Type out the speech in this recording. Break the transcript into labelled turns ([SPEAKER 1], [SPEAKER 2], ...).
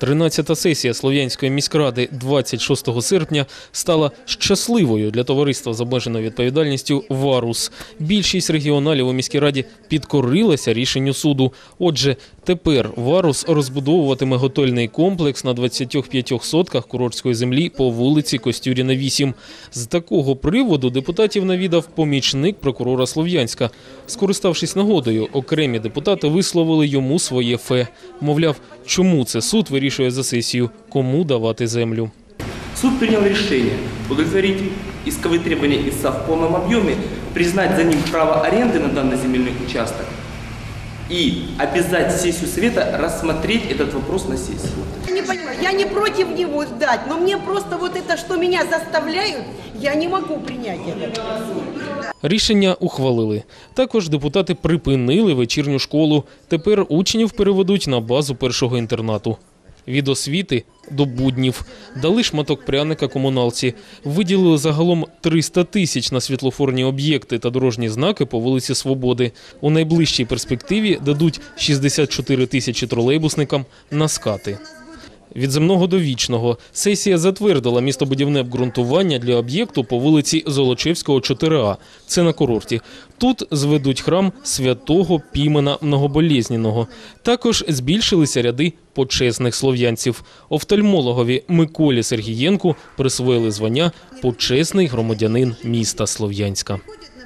[SPEAKER 1] 13-та сесія Слов'янської міськради 26 серпня стала щасливою для товариства з обмеженою відповідальністю «Варус». Більшість регіоналів у міській раді підкорилася рішенню суду. Отже, тепер «Варус» розбудовуватиме готельний комплекс на 25 сотках курортської землі по вулиці Костюріна 8. З такого приводу депутатів навідав помічник прокурора Слов'янська. Скориставшись нагодою, окремі депутати висловили йому своє фе. Мовляв, чому це суд вирішує за сесію, кому давати землю.
[SPEAKER 2] Суд принял решение удовлетворить исковые требования ИСА в полном объеме, признать за ним право аренды на данный земельный участок и обязать сессию Совета рассмотреть этот вопрос на сессии.
[SPEAKER 3] Я не понимаю, я не против него сдать, но мне просто вот это, что меня заставляют, я не могу принять это.
[SPEAKER 1] Рішення ухвалили. Також депутати припинили вечірню школу. Тепер учнів переведуть на базу першого інтернату. Від освіти до буднів. Дали шматок пряника комуналці. Виділили загалом 300 тисяч на світлофорні об'єкти та дорожні знаки по вулиці Свободи. У найближчій перспективі дадуть 64 тисячі тролейбусникам на скати. Від земного до вічного сесія затвердила містобудівне обґрунтування для об'єкту по вулиці Золочевського, 4А. Це на курорті. Тут зведуть храм святого Пімена Многоболєзніного. Також збільшилися ряди почесних слов'янців. Офтальмологові Миколі Сергієнку присвоїли звання почесний громадянин міста Слов'янська.